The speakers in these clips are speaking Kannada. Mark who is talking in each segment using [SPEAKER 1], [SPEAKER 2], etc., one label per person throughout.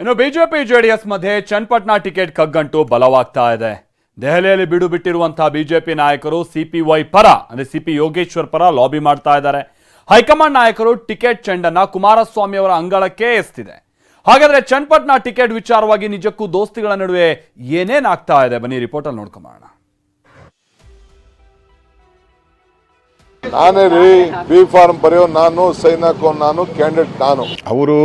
[SPEAKER 1] ಇನ್ನು ಬಿಜೆಪಿ ಎಸ್ ಮಧ್ಯೆ ಚನ್ನಪಟ್ಟಣ ಟಿಕೆಟ್ ಕಗ್ಗಂಟು ಬಲವಾಗ್ತಾ ಇದೆ. ದೆಹಲಿಯಲ್ಲಿ ಬಿಡು ಬಿಟ್ಟಿರುವಂತಹ ಬಿಜೆಪಿ ನಾಯಕರು ಸಿಪಿವೈ ಪರ, ಅಂದ್ರೆ ಸಿಪಿ ಯೋಗೇಶ್ವರ್ ಪರ ಲಾಬಿ ಮಾಡ್ತಾ ಇದ್ದಾರೆ. ಹೈಕಮಾಂಡ್ ನಾಯಕರು ಟಿಕೆಟ್ ಚೆಂಡನ್ನ ಕುಮಾರಸ್ವಾಮಿ ಅವರ ಅಂಗಳಕ್ಕೆ ಎಸ್ತಿದೆ. ಹಾಗಾದ್ರೆ ಚನ್ನಪಟ್ಟಣ ಟಿಕೆಟ್ ವಿಚಾರವಾಗಿ ನಿಜಕ್ಕೂ ದೋಸ್ತಿಗಳ ನಡುವೆ ಏನೇನಾಗ್ತಾ ಇದೆ? ಬನ್ನಿ, ರಿಪೋರ್ಟಲ್ಲಿ ನೋಡ್ಕೊಂಬೋಣ
[SPEAKER 2] ನಾನೇ ರೀ ಬಿ ಫಾರ್ಮ್ ಬರೆಯೋ ನಾನು ಸೈನ್ ಹಾಕೋ ನಾನು ಕ್ಯಾಂಡಿಡೇಟ್ ನಾನು.
[SPEAKER 3] ಅವರು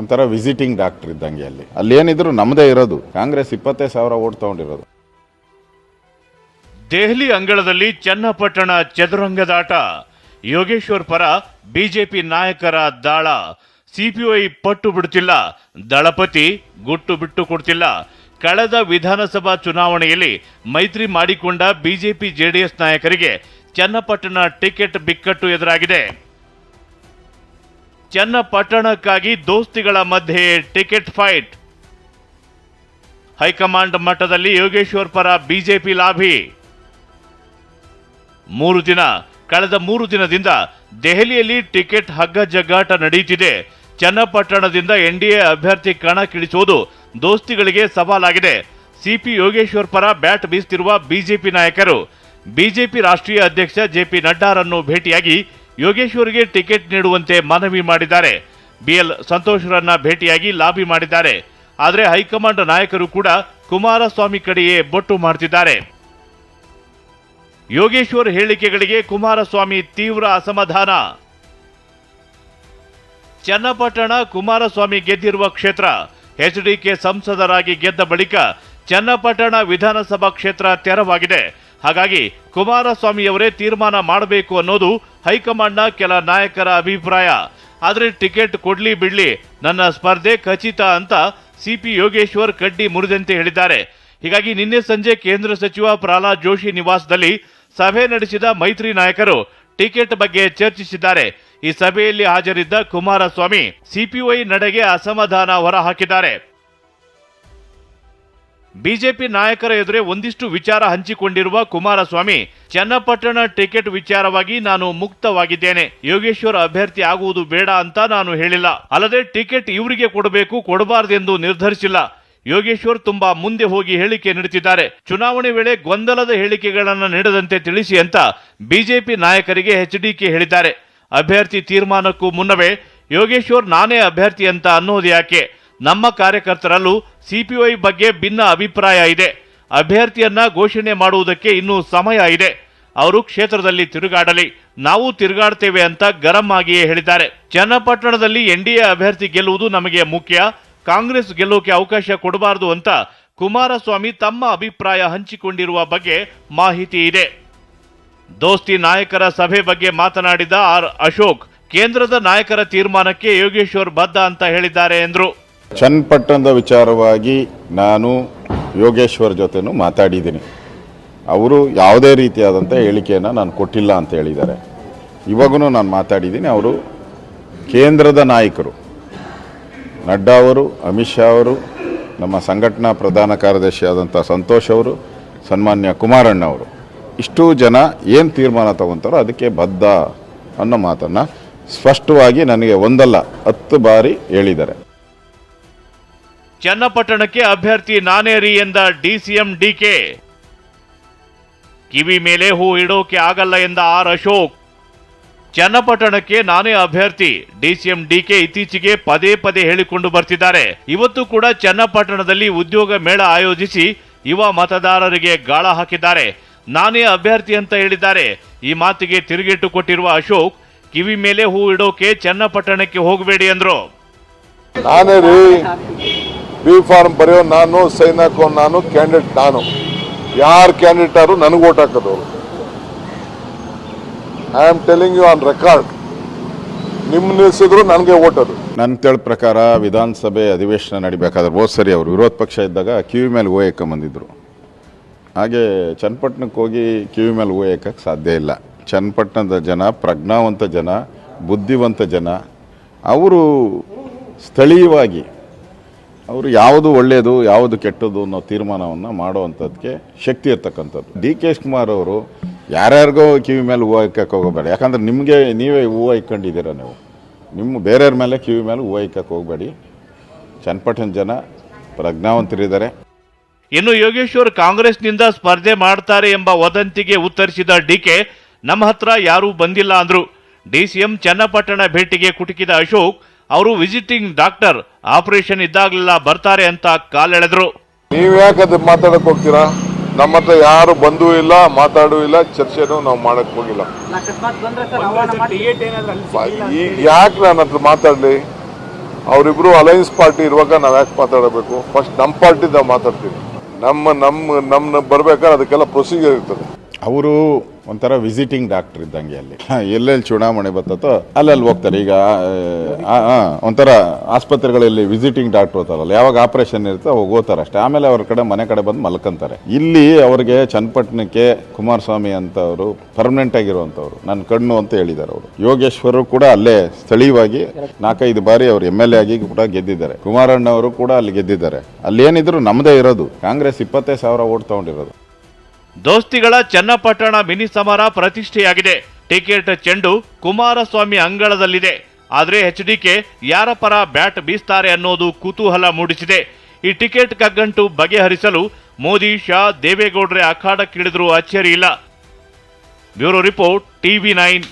[SPEAKER 3] ಒಂಥರ ವಿಸಿಟಿಂಗ್ ಡಾಕ್ಟರ್ ಇದ್ದಂಗೆ ಅಲ್ಲಿ. ಅಲ್ಲಿ ಏನಿದ್ರು ನಮ್ಮದೇ ಇರೋದು. ಕಾಂಗ್ರೆಸ್ ಇಪ್ಪತ್ತೈದು ಸಾವಿರ ಓಟ್ ತಗೊಂಡಿರೋದು.
[SPEAKER 4] ದೆಹಲಿ ಅಂಗಳದಲ್ಲಿ ಚನ್ನಪಟ್ಟಣ ಚದುರಂಗದಾಟ. ಯೋಗೇಶ್ವರ್ ಪರ ಬಿಜೆಪಿ ನಾಯಕರ ದಾಳ. ಸಿಪಿಐ ಪಟ್ಟು ಬಿಡುತ್ತಿಲ್ಲ ದಳಪತಿ ಗುಟ್ಟು ಬಿಟ್ಟು ಕೊಡ್ತಿಲ್ಲ. ಕಳೆದ ವಿಧಾನಸಭಾ ಚುನಾವಣೆಯಲ್ಲಿ ಮೈತ್ರಿ ಮಾಡಿಕೊಂಡ ಬಿಜೆಪಿ ಜೆಡಿಎಸ್ ನಾಯಕರಿಗೆ ಚನ್ನಪಟ್ಟಣ ಟಿಕೆಟ್ ಬಿಕ್ಕಟ್ಟು ಎದುರಾಗಿದೆ. ಚನ್ನಪಟ್ಟಣಕ್ಕಾಗಿ ದೋಸ್ತಿಗಳ ಮಧ್ಯೆ ಟಿಕೆಟ್ ಫೈಟ್. ಹೈಕಮಾಂಡ್ ಮಟ್ಟದಲ್ಲಿ ಯೋಗೇಶ್ವರ್ ಪರ ಬಿಜೆಪಿ ಲಾಭಿ ಮೂರು ದಿನ, ಕಳೆದ ಮೂರು ದಿನದಿಂದ ದೆಹಲಿಯಲ್ಲಿ ಟಿಕೆಟ್ ಹಗ್ಗ ಜಗ್ಗಾಟ ನಡೆಯುತ್ತಿದೆ. ಚನ್ನಪಟ್ಟಣದಿಂದ ಎನ್ಡಿಎ ಅಭ್ಯರ್ಥಿ ಕಣಕ್ಕಿಳಿಸುವುದು ದೋಸ್ತಿಗಳಿಗೆ ಸವಾಲಾಗಿದೆ. ಸಿಪಿ ಯೋಗೇಶ್ವರ್ ಪರ ಬ್ಯಾಟ್ ಬೀಸ್ತಿರುವ ಬಿಜೆಪಿ ನಾಯಕರು ಬಿಜೆಪಿ ರಾಷ್ಟ್ರೀಯ ಅಧ್ಯಕ್ಷ ಜೆಪಿ ನಡ್ಡಾರನ್ನು ಭೇಟಿಯಾಗಿ ಯೋಗೇಶ್ವರ್ಗೆ ಟಿಕೆಟ್ ನೀಡುವಂತೆ ಮನವಿ ಮಾಡಿದ್ದಾರೆ. ಬಿಎಲ್ ಸಂತೋಷ್ರನ್ನ ಭೇಟಿಯಾಗಿ ಲಾಬಿ ಮಾಡಿದ್ದಾರೆ. ಆದರೆ ಹೈಕಮಾಂಡ್ ನಾಯಕರು ಕೂಡ ಕುಮಾರಸ್ವಾಮಿ ಕಡೆಯೇ ಬೊಟ್ಟು ಮಾಡ್ತಿದ್ದಾರೆ. ಯೋಗೇಶ್ವರ್ ಹೇಳಿಕೆಗಳಿಗೆ ಕುಮಾರಸ್ವಾಮಿ ತೀವ್ರ ಅಸಮಾಧಾನ. ಚನ್ನಪಟ್ಟಣ ಕುಮಾರಸ್ವಾಮಿ ಗೆದ್ದಿರುವ ಕ್ಷೇತ್ರ. ಎಚ್ಡಿಕೆ ಸಂಸದರಾಗಿ ಗೆದ್ದ ಬಳಿಕ ಚನ್ನಪಟ್ಟಣ ವಿಧಾನಸಭಾ ಕ್ಷೇತ್ರ ತೆರವಾಗಿದೆ. ಹಾಗಾಗಿ ಕುಮಾರಸ್ವಾಮಿಯವರೇ ತೀರ್ಮಾನ ಮಾಡಬೇಕು ಅನ್ನೋದು ಹೈಕಮಾಂಡ್ನ ಕೆಲ ನಾಯಕರ ಅಭಿಪ್ರಾಯ. ಆದರೆ ಟಿಕೆಟ್ ಕೊಡ್ಲಿ ಬಿಡ್ಲಿ ನನ್ನ ಸ್ಪರ್ಧೆ ಖಚಿತ ಅಂತ ಸಿಪಿ ಯೋಗೇಶ್ವರ್ ಕಡ್ಡಿ ಮುರಿದಂತೆ ಹೇಳಿದ್ದಾರೆ. ಹೀಗಾಗಿ ನಿನ್ನೆ ಸಂಜೆ ಕೇಂದ್ರ ಸಚಿವ ಪ್ರಹ್ಲಾದ್ ಜೋಶಿ ನಿವಾಸದಲ್ಲಿ ಸಭೆ ನಡೆಸಿದ ಮೈತ್ರಿ ನಾಯಕರು ಟಿಕೆಟ್ ಬಗ್ಗೆ ಚರ್ಚಿಸಿದ್ದಾರೆ. ಈ ಸಭೆಯಲ್ಲಿ ಹಾಜರಿದ್ದ ಕುಮಾರಸ್ವಾಮಿ ಸಿಪಿಐ ನಡೆಗೆ ಅಸಮಾಧಾನ ಹೊರಹಾಕಿದ್ದಾರೆ. ಬಿಜೆಪಿ ನಾಯಕರ ಎದುರೆ ಒಂದಿಷ್ಟು ವಿಚಾರ ಹಂಚಿಕೊಂಡಿರುವ ಕುಮಾರಸ್ವಾಮಿ, ಚನ್ನಪಟ್ಟಣ ಟಿಕೆಟ್ ವಿಚಾರವಾಗಿ ನಾನು ಮುಕ್ತವಾಗಿದ್ದೇನೆ. ಯೋಗೇಶ್ವರ್ ಅಭ್ಯರ್ಥಿ ಆಗುವುದು ಬೇಡ ಅಂತ ನಾನು ಹೇಳಿಲ್ಲ. ಅಲ್ಲದೆ ಟಿಕೆಟ್ ಇವರಿಗೆ ಕೊಡಬೇಕು, ಕೊಡಬಾರದೆಂದು ನಿರ್ಧರಿಸಿಲ್ಲ. ಯೋಗೇಶ್ವರ್ ತುಂಬಾ ಮುಂದೆ ಹೋಗಿ ಹೇಳಿಕೆ ನೀಡುತ್ತಿದ್ದಾರೆ. ಚುನಾವಣೆ ವೇಳೆ ಗೊಂದಲದ ಹೇಳಿಕೆಗಳನ್ನು ನೀಡದಂತೆ ತಿಳಿಸಿ ಅಂತ ಬಿಜೆಪಿ ನಾಯಕರಿಗೆ ಎಚ್ಡಿಕೆ ಹೇಳಿದ್ದಾರೆ. ಅಭ್ಯರ್ಥಿ ತೀರ್ಮಾನಕ್ಕೂ ಮುನ್ನವೇ ಯೋಗೇಶ್ವರ್ ನಾನೇ ಅಭ್ಯರ್ಥಿ ಅಂತ ಅನ್ನೋದು ಯಾಕೆ? ನಮ್ಮ ಕಾರ್ಯಕರ್ತರಲ್ಲೂ ಸಿಪಿಐ ಬಗ್ಗೆ ಭಿನ್ನ ಅಭಿಪ್ರಾಯ ಇದೆ. ಅಭ್ಯರ್ಥಿಯನ್ನ ಘೋಷಣೆ ಮಾಡುವುದಕ್ಕೆ ಇನ್ನೂ ಸಮಯ ಇದೆ. ಅವರು ಕ್ಷೇತ್ರದಲ್ಲಿ ತಿರುಗಾಡಲಿ. ನಾವು ತಿರುಗಾಡ್ತೇವೆ ಅಂತ ಗರಂ ಆಗಿಯೇ ಹೇಳಿದ್ದಾರೆ. ಚನ್ನಪಟ್ಟಣದಲ್ಲಿ ಎನ್ಡಿಎ ಅಭ್ಯರ್ಥಿ ಗೆಲ್ಲುವುದು ನಮಗೆ ಮುಖ್ಯ. ಕಾಂಗ್ರೆಸ್ ಗೆಲ್ಲೋಕೆ ಅವಕಾಶ ಕೊಡಬಾರದು ಅಂತ ಕುಮಾರಸ್ವಾಮಿ ತಮ್ಮ ಅಭಿಪ್ರಾಯ ಹಂಚಿಕೊಂಡಿರುವ ಬಗ್ಗೆ ಮಾಹಿತಿ ಇದೆ. ದೋಸ್ತಿ ನಾಯಕರ ಸಭೆ ಬಗ್ಗೆ ಮಾತನಾಡಿದ ಆರ್ ಅಶೋಕ್, ಕೇಂದ್ರದ ನಾಯಕರ ತೀರ್ಮಾನಕ್ಕೆ ಯೋಗೇಶ್ವರ್ ಬದ್ಧ ಅಂತ ಹೇಳಿದ್ದಾರೆ ಎಂದರು.
[SPEAKER 3] ಚನ್ನಪಟ್ಟಣದ ವಿಚಾರವಾಗಿ ನಾನು ಯೋಗೇಶ್ವರ್ ಜೊತೆನೂ ಮಾತಾಡಿದ್ದೀನಿ. ಅವರು ಯಾವುದೇ ರೀತಿಯಾದಂಥ ಹೇಳಿಕೆಯನ್ನು ನಾನು ಕೊಟ್ಟಿಲ್ಲ ಅಂತ ಹೇಳಿದ್ದಾರೆ. ಇವಾಗೂ ನಾನು ಮಾತಾಡಿದ್ದೀನಿ, ಅವರು ಕೇಂದ್ರದ ನಾಯಕರು. ನಡ್ಡಾ ಅವರು, ಅಮಿತ್ ಶಾ ಅವರು, ನಮ್ಮ ಸಂಘಟನಾ ಪ್ರಧಾನ ಕಾರ್ಯದರ್ಶಿ ಆದಂಥ ಸಂತೋಷ್ ಅವರು, ಸನ್ಮಾನ್ಯ ಕುಮಾರಣ್ಣ ಅವರು. ಇಷ್ಟು ಜನ ಏನು ತೀರ್ಮಾನ ತಗೊತಾರೋ ಅದಕ್ಕೆ ಬದ್ಧ ಅನ್ನೋ ಮಾತನ್ನು ಸ್ಪಷ್ಟವಾಗಿ ನನಗೆ ಒಂದಲ್ಲ, ಹತ್ತು ಬಾರಿ ಹೇಳಿದ್ದಾರೆ.
[SPEAKER 4] ಚನ್ನಪಟ್ಟಣಕ್ಕೆ ಅಭ್ಯರ್ಥಿ ನಾನೇ ರೀ ಎಂದ ಡಿಸಿಎಂ ಡಿಕೆ. ಕಿವಿ ಮೇಲೆ ಹೂ ಇಡೋಕೆ ಆಗಲ್ಲ ಎಂದ ಆರ್ ಅಶೋಕ್. ಚನ್ನಪಟ್ಟಣಕ್ಕೆ ನಾನೇ ಅಭ್ಯರ್ಥಿ ಡಿಸಿಎಂ ಡಿಕೆ ಇತ್ತೀಚೆಗೆ ಪದೇ ಪದೇ ಹೇಳಿಕೊಂಡು ಬರ್ತಿದ್ದಾರೆ. ಇವತ್ತು ಕೂಡ ಚನ್ನಪಟ್ಟಣದಲ್ಲಿ ಉದ್ಯೋಗ ಮೇಳ ಆಯೋಜಿಸಿ ಯುವ ಮತದಾರರಿಗೆ ಗಾಳ ಹಾಕಿದ್ದಾರೆ. ನಾನೇ ಅಭ್ಯರ್ಥಿ ಅಂತ ಹೇಳಿದ್ದಾರೆ. ಈ ಮಾತಿಗೆ ತಿರುಗೇಟು ಕೊಟ್ಟಿರುವ ಅಶೋಕ್, ಕಿವಿ ಮೇಲೆ ಹೂ ಇಡೋಕೆ ಚನ್ನಪಟ್ಟಣಕ್ಕೆ ಹೋಗಬೇಡಿ ಎಂದ್ರು
[SPEAKER 2] ಬಿ ಫಾರ್ಮ್ ಬರೆಯೋ ನಾನು ಸೈನ್ ಹಾಕೋ ನಾನು ಕ್ಯಾಂಡಿಡೇಟ್ ನಾನು. ಯಾರು ಕ್ಯಾಂಡಿಡೇಟ್ ಆದ್ರು ನನಗೆ vote ಹಾಕೋದವ್ರು I am telling you on record ನಿಮ್ಮ ನಿಲ್ಸಿದ್ರು ನನಗೆ ಓಟ್ ಅದು.
[SPEAKER 3] ನನ್ನ ತಿಳ ಪ್ರಕಾರ ವಿಧಾನಸಭೆ ಅಧಿವೇಶನ ನಡಿಬೇಕಾದ್ರೆ ಹೋದ್ ಸರಿ ಅವರು ವಿರೋಧ ಪಕ್ಷ ಇದ್ದಾಗ ಕಿವಿ ಮೇಲೆ ಹೂ ಬಂದಿದ್ರು ಹಾಗೆ ಚನ್ನಪಟ್ಟಣಕ್ಕೆ ಹೋಗಿ ಕಿವಿ ಮೇಲೆ ಏಕಕ್ಕೆ ಸಾಧ್ಯ ಇಲ್ಲ. ಚನ್ನಪಟ್ಟಣದ ಜನ, ಪ್ರಜ್ಞಾವಂತ ಜನ, ಬುದ್ಧಿವಂತ ಜನ, ಅವರು ಸ್ಥಳೀಯವಾಗಿ ಅವರು ಯಾವುದು ಒಳ್ಳೆಯದು ಯಾವುದು ಕೆಟ್ಟದ್ದು ಅನ್ನೋ ತೀರ್ಮಾನವನ್ನು ಮಾಡುವಂಥದ್ದಕ್ಕೆ ಶಕ್ತಿ ಇರ್ತಕ್ಕಂಥದ್ದು. ಡಿ ಕೆ ಶಿವಕುಮಾರ್ ಅವರು ಯಾರ್ಯಾರಿಗೋ ಕಿವಿ ಮೇಲೆ ಹೂವು ಇಕ್ಕಕ್ಕೆ ಹೋಗಬೇಡ. ಯಾಕಂದ್ರೆ ನಿಮಗೆ, ನೀವೇ ಹೂವು ಇಕ್ಕೊಂಡಿದ್ದೀರ ನೀವು. ನಿಮ್ಮ ಬೇರೆಯವ್ರ ಮೇಲೆ ಕಿವಿ ಮೇಲೆ ಹೂವು ಇಕ್ಕಕ್ಕೆ ಹೋಗಬೇಡಿ. ಚನ್ನಪಟ್ಟಣ ಜನ ಪ್ರಜ್ಞಾವಂತರಿದ್ದಾರೆ.
[SPEAKER 4] ಇನ್ನು ಯೋಗೇಶ್ವರ್ ಕಾಂಗ್ರೆಸ್ನಿಂದ ಸ್ಪರ್ಧೆ ಮಾಡ್ತಾರೆ ಎಂಬ ವದಂತಿಗೆ ಉತ್ತರಿಸಿದ ಡಿ ಕೆ, ನಮ್ಮ ಹತ್ರ ಯಾರೂ ಬಂದಿಲ್ಲ ಅಂದ್ರು. ಡಿಸಿಎಂ ಚನ್ನಪಟ್ಟಣ ಭೇಟಿಗೆ ಕುಟುಕಿದ ಅಶೋಕ್ ಅವರು ವಿಸಿಟಿಂಗ್ ಡಾಕ್ಟರ್, ಆಪರೇಷನ್ ಇದ್ದಾಗಲೆಲ್ಲ, ಬರ್ತಾರೆ ಅಂತ ಕಾಲೆಳೆದ್ರು.
[SPEAKER 2] ನೀವ್ ಯಾಕೆ ಅದು ಮಾತಾಡಕ್ ಹೋಗ್ತೀರಾ? ನಮ್ಮ ಹತ್ರ ಯಾರು ಬಂದೂ ಇಲ್ಲ, ಮಾತಾಡೂ ಇಲ್ಲ, ಚರ್ಚೆನೂ ನಾವು ಮಾಡಕ್ ಹೋಗಿಲ್ಲ. ಯಾಕೆ ನಾನು ಹತ್ರ ಮಾತಾಡ್ಲಿ? ಅವರಿಬ್ರು ಅಲಯನ್ಸ್ ಪಾರ್ಟಿ ಇರುವಾಗ ನಾವ್ ಯಾಕೆ ಮಾತಾಡಬೇಕು? ಫಸ್ಟ್ ನಮ್ಮ ಪಾರ್ಟಿದ ಮಾತಾಡ್ತೀವಿ. ನಮ್ಮ ನಮ್ಮ ನಮ್ಮ ಬರ್ಬೇಕಾದ್ರೆ ಅದಕ್ಕೆಲ್ಲ ಪ್ರೊಸೀಜರ್ ಇರ್ತದೆ.
[SPEAKER 3] ಅವರು ಒಂಥರ ವಿಸಿಟಿಂಗ್ ಡಾಕ್ಟರ್ ಇದ್ದಂಗೆ ಅಲ್ಲಿ. ಎಲ್ಲೆಲ್ಲಿ ಚುನಾವಣೆ ಬರ್ತತೋ ಅಲ್ಲೆಲ್ಲಿ ಹೋಗ್ತಾರೆ. ಈಗ ಒಂಥರ ಆಸ್ಪತ್ರೆಗಳಲ್ಲಿ ವಿಸಿಟಿಂಗ್ ಡಾಕ್ಟರ್ ಹೋಗ್ತಾರಲ್ಲ ಯಾವಾಗ ಆಪರೇಷನ್ ಇರುತ್ತೆ ಅವಾಗ ಹೋಗ್ತಾರೆ ಅಷ್ಟೇ. ಆಮೇಲೆ ಅವ್ರ ಕಡೆ ಮನೆ ಕಡೆ ಬಂದು ಮಲ್ಕೊಂತಾರೆ. ಇಲ್ಲಿ ಅವ್ರಿಗೆ ಚನ್ನಪಟ್ಟಣಕ್ಕೆ ಕುಮಾರಸ್ವಾಮಿ ಅಂತವರು ಪರ್ಮನೆಂಟ್ ಆಗಿರುವಂಥವ್ರು, ನನ್ನ ಕಣ್ಣು ಅಂತ ಹೇಳಿದ್ದಾರೆ ಅವರು. ಯೋಗೇಶ್ವರರು ಕೂಡ ಅಲ್ಲೇ ಸ್ಥಳೀಯವಾಗಿ ನಾಲ್ಕೈದು ಬಾರಿ ಅವರು ಎಂ ಎಲ್ ಎ ಆಗಿ ಕೂಡ ಗೆದ್ದಿದ್ದಾರೆ. ಕುಮಾರಣ್ಣವರು ಕೂಡ ಅಲ್ಲಿ ಗೆದ್ದಿದ್ದಾರೆ. ಅಲ್ಲಿ ಏನಿದ್ರು ನಮ್ಮದೇ ಇರೋದು. ಕಾಂಗ್ರೆಸ್ ಇಪ್ಪತ್ತೈದು ಸಾವಿರ ಓಟ್ ತಗೊಂಡಿರೋದು.
[SPEAKER 4] ದೋಸ್ತಿಗಳ ಚನ್ನಪಟ್ಟಣ ಮಿನಿ ಸಮರ ಪ್ರತಿಷ್ಠೆಯಾಗಿದೆ. ಟಿಕೆಟ್ ಚೆಂಡು ಕುಮಾರಸ್ವಾಮಿ ಅಂಗಳದಲ್ಲಿದೆ. ಆದರೆ ಎಚ್ಡಿಕೆ ಯಾರ ಪರ ಬ್ಯಾಟ್ ಬೀಸ್ತಾರೆ ಅನ್ನೋದು ಕುತೂಹಲ ಮೂಡಿಸಿದೆ. ಈ ಟಿಕೆಟ್ ಕಗ್ಗಂಟು ಬಗೆಹರಿಸಲು ಮೋದಿ, ಶಾ, ದೇವೇಗೌಡ್ರೆ ಅಖಾಡಕ್ಕಿಳಿದ್ರೂ ಅಚ್ಚರಿ ಇಲ್ಲ ಬ್ಯೂರೋ ರಿಪೋರ್ಟ್ ಟಿವಿ ನೈನ್.